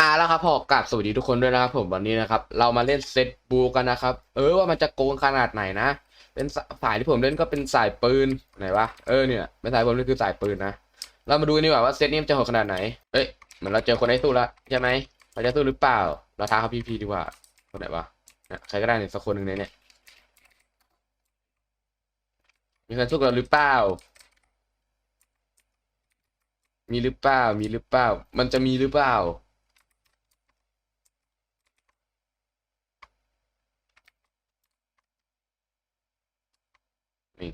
อาแล้วครับพอกลับสวัสดีทุกคนด้วยนะครับผมวันนี้นะครับ เรามาเล่นเซตบูกันนะครับ เออว่ามันจะโกงขนาดไหนนะ เป็นสายที่ผมเล่นก็เป็นสายปืนไหนวะเออเนี่ยเป็นสายผมนี่คือสายปืนนะเรามาดูกันดีกว่าว่าเซตนี้มันจะโหดขนาดไหนเอ้ยเหมือนเราเจอคนให้สู้ละใช่ไหมเราจะสู้หรือเปล่า เราท้าเขาพี่พีดีกว่าคนไหนวะใครก็ได้เนี่ยสักคนหนึ่งในเนี่ยมีใครสู้กับเราหรือเปล่ามีหรือเปล่ามีหรือเปล่า มันจะมีหรือเปล่า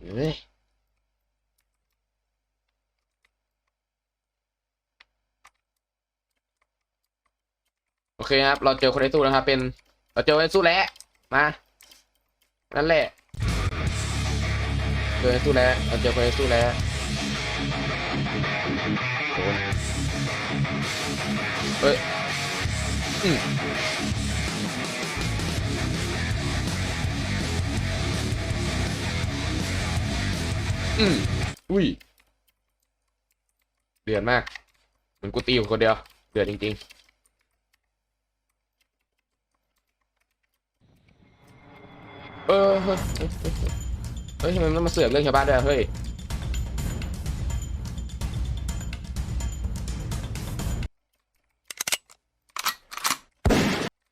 ไม่เอ้ยโอเคครับ เราเจอคนให้สู้นะครับ เป็น เราเจอคนให้สู้แล้วมา นั่นแหละ เจอคนให้สู้แล้วเราเจอคนให้สู้แล้วเฮ้ยอืม อืมอุ้ย เดือดมาก เหมือนกูตีอยู่คนเดียว เดือดจริง ๆเออเฮ้ยเฮ้ยเฮ้ยทำไมมันมาเสือกเรื่องชาวบ้านด้วยเฮ้ย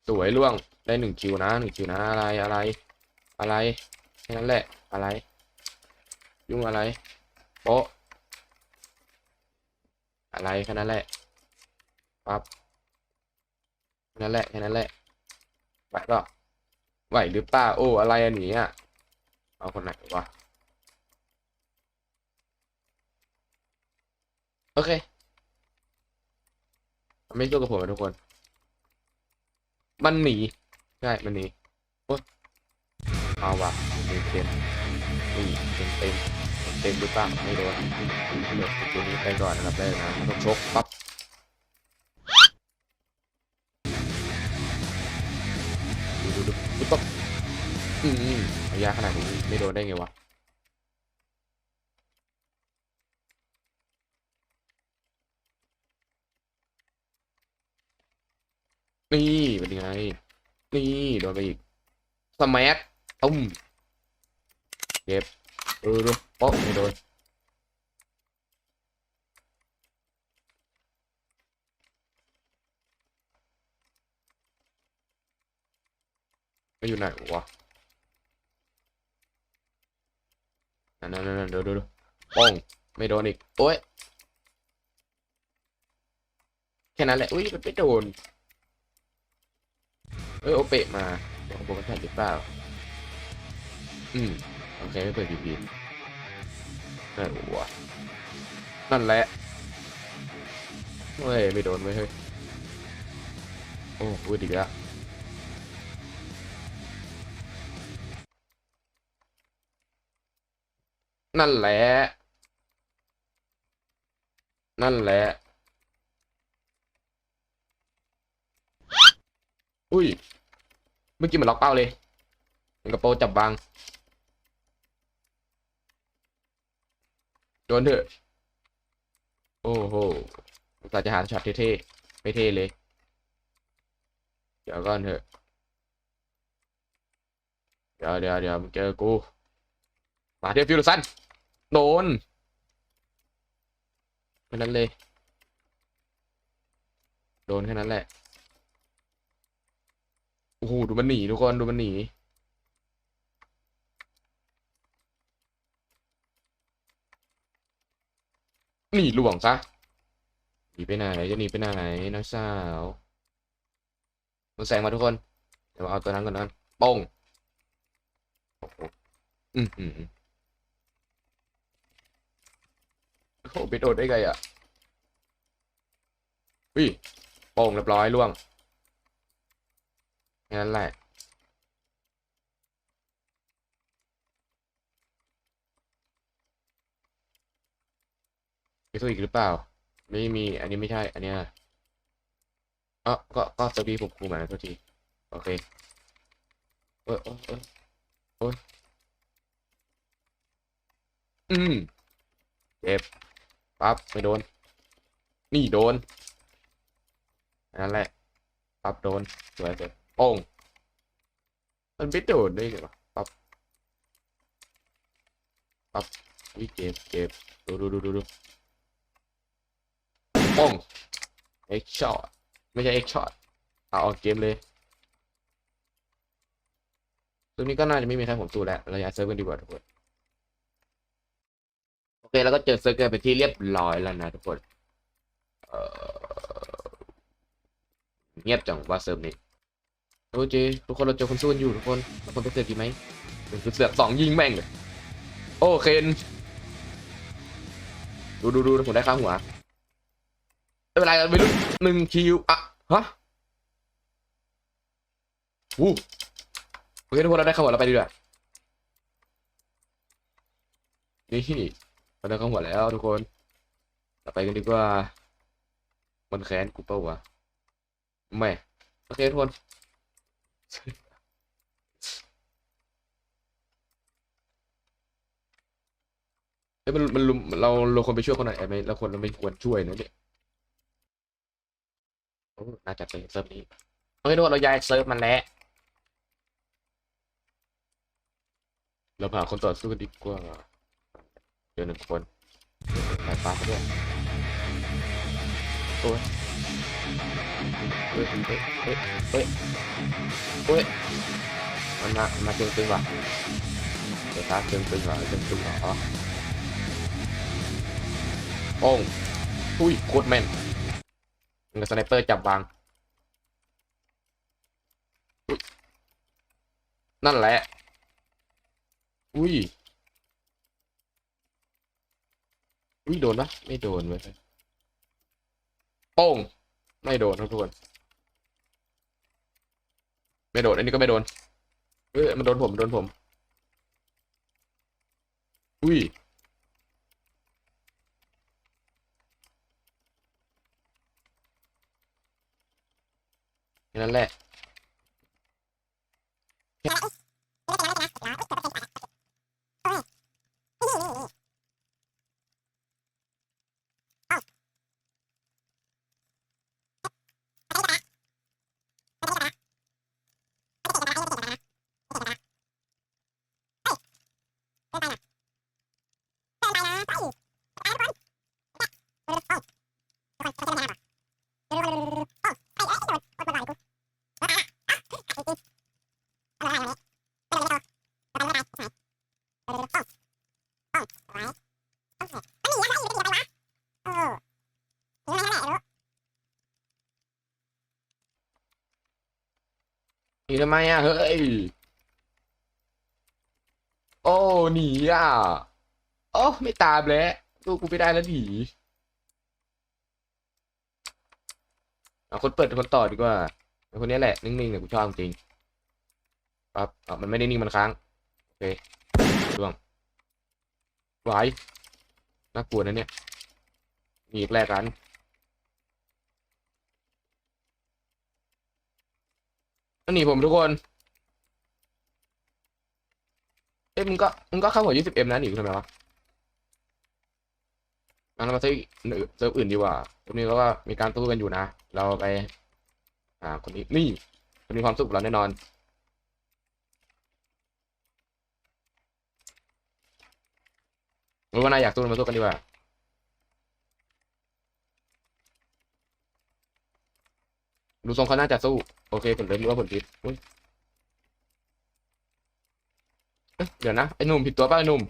สวยล่วงได้หนึ่งคิวนะหนึ่งคิวนะอะไรอะไร อะไรแค่นั้นแหละอะไร ยุ่งอะไรโป๊ะอะไรแค่นั้นแหละปั๊บแค่นั้นแหละแค่นั้นแหละไหวก็ไหวหรือเปล่าโอ้อะไรอันนี้อะเอาคนไหนวะโอเคไม่สู้กับผมทุกคน มันหนีใช่มันหนีโอ๊ยเอาว่ะเต็มเต็มนี่เต็มเต็ม เต็มหรือเปล่าไม่โดนเลือกตัวนี้ไปก่อนนะครับได้นะมันต้องชกปั๊บดูดูดูปั๊บอืมระยะขนาดนี้ไม่โดนได้ไงวะนี่เป็นยังไง นี่โดนไปอีกสมักตุ้มเก็บ เออดูโป๊ะไม่โดนไม่อยู่ไหนวะนั่นนั่นนั่นเดี๋ยวดูดูป้องไม่โดนอีก โอ้ย แค่นั้นแหละ อุ้ยมันไม่โดน เอ้ยโอเปะมาเดี๋ยวขบวนกันหรือเปล่า อืม โอเคไม่เปิดพีพีนั่นวะนั่นแหละเฮ้ยไม่โดนไว้ยเฮ้ยโอ้พูดอีกแล้วนั่นแหละ นั่นแหละ อุ้ย เมื่อกี้มันล็อกเป้าเลยมันกระโปรงจับวาง ดนเถอะ โอ้โหเราจะหาช็อตเท่ๆไม่เท่เลย เดี๋ยวก่อนเถอะ เดี๋ยวเดี๋ยวเดี๋ยวมึงเจอกู มาเทียบฟิวสันโดนแค่นั้นเลย โดนแค่นั้นแหละ โอ้โห ดูมันหนีทุกคน ดูมันหนี หนีหลวงซะหนีไปไหนจะหนีไปไหนน้องสาวมันแซงมาทุกคนเดี๋ยวเอาตัวนั้นก่อนนั้นป้องโอ้โหอือหือโอ้โหไปโดดได้ไงอะวิ่งโป้งเรียบร้อยล่วงแค่นั้นแหละ มีตัวอีกหรือเปล่า ไม่มี อันนี้ไม่ใช่ อันเนี้ยอ๋อก็ ก็สวีผมครูมาโทษที โอเคเออเออเออโอ้ยอืมเจ็บปั๊บไม่โดน นี่โดน นั่นแหละ ปั๊บโดนสวยสวยโป้งมันไม่โดนได้ไงวะปั๊บ ปั๊บวิเก็บเก็บดูดูดูดูดู โป้งเอ็กช็อตไม่ใช่เอ็กช็อตเอาออกเกมเลยตัวนี้ก็น่าจะไม่มีใครผมสู้แล้วเราย้ายเซิร์ฟกันดีกว่าทุกคนโอเคแล้วก็เจอเซิร์ฟกันไปที่เรียบร้อยแล้วนะทุกคนเอ่อเงียบจังว่าเซิร์ฟนี้โอเคทุกคนเราเจอคนสู้กันอยู่ทุกคนทุกคนไปเสือกดีไหมเป็นเสือกสองยิงแม่งเลยโอเคนดูดูดูผมได้ข้างหัว ไม่เป็นไรไม่รู้หนึ่งคิวอะฮะวู้โอเคทุกคนเราได้ข้างหัวเราไปดีกว่านี่เราได้ข้างหัวแล้วทุกคนเราไปกันดีกว่ามันแค้นกูเปล่าวะไม่โอเคทุกคนเอ้ยมันมันเราเราควรไปช่วยคนไหนไหมเราควรเราไม่ควรช่วยนะเนี่ย น่าจะเป็นเซิร์ฟนี้โอเคทุกคนเราย้ายเซิร์ฟมันแล้วเราพาคนต่อสู้กันดีกว่าเจอหนึ่งคนสายฟ้าเขาด้วยโอ้ยเฮ้ยเฮ้ยเฮ้ยเฮ้ยเฮ้ยมันมามาตึงตึงว่ะเดี๋ยวฟ้าตึงตึงว่ะตึงตึงๆเหรอโอ้งอุ้ยโคตรแม่น มันกับสไนเปอร์จับวาง นั่นแหละ อุ้ย อุ้ยโดนปะไม่โดนเว้ยโป้ง ไม่โดนทุกคน ไม่โดน อันนี้ก็ไม่โดน เฮ้ย มันโดนผม โดนผม อุ้ย แค่นั้นแหละ นีทำไมอะเฮ้ย โอ้หนีอะโอ้ไม่ตามแล้วลูกกูไม่ได้แล้วหนีเอาคนเปิดคนต่อดีกว่าเอาคนนี้แหละนิ่งๆเนี่ยกูชอบจริงปั๊บอะมันไม่ได้นิ่งมันค้างโอเคร่วงไหวน่ากลัวนะเนี่ยมีอีกแรกกัน อันนี้ผมทุกคนเอ้ยมึงก็มึงก็เข้าหัวยี่สิบเอ็มนะหนีกูทำไมวะงั้นเรามาซื้อเซิร์ฟอื่นดีกว่าตรงนี้เราก็มีการตู้กันอยู่นะ เราไปอ่าคนนี้นี่คนมีความสุขเราแน่นอนรู้ว่านายอยากสู้เรามาสู้กันดีกว่าดูทรงเขาน่าจะสู้ โอเคผลเลยรู้ว่าผลผิดอุ๊ยเดี๋ยวนะไอ้หนุ่มผิดตัวป่ะไอ้หนุ่ม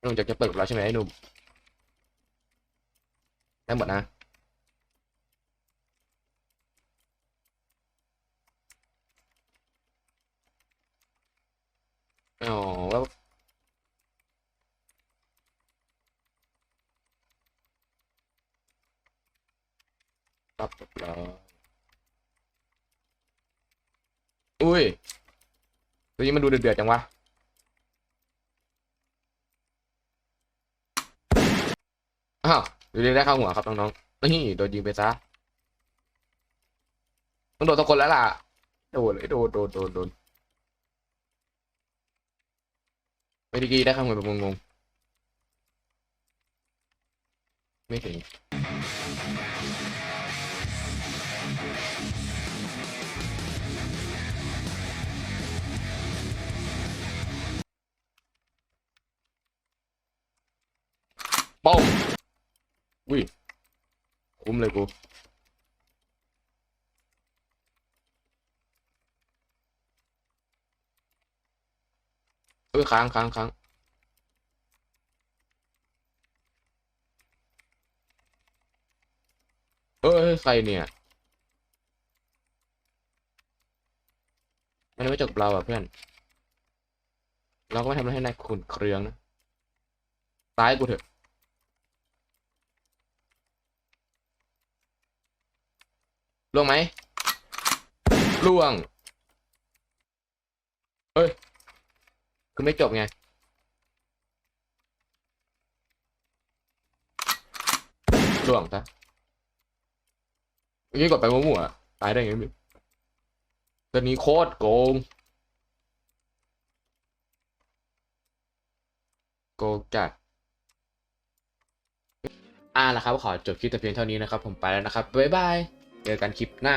หนุ่มอยากจะเปิดกับเราใช่ไหมไอ้หนุ่มได้หมดนะอ๋อแล้วปรับกับเราอุ้ย ตัวนี้มันดูเดือดๆจังวะ อ้าวดูดีได้เข้าหัวครับน้องๆนี่โดนยิงไปซะต้องโดนตะคนแล้วล่ะ โดนเลยโดนโดนโดนโดนไม่ดีได้ข้าหัวแบบงงๆไม่ถึง คุ้มเลยกูเออค้างค้างค้างเออใครเนี่ยมันไม่จบเราอะเพื่อน เราก็ไม่ทำอะไรให้นายขุนเคืองนะ ตายกูเถอะ ล่วงไหมล่วงเอ้ยคือไม่จบไงล่วงซะเมื่อกี้กดไปมั่วๆอะตายได้ไงไม่ตัวนี้โคตรโกง โกงจัดอ่าละครับ ขอจบคลิปแต่เพียงเท่านี้นะครับ ผมไปแล้วนะครับ บ๊ายบาย เจอกันคลิปหน้า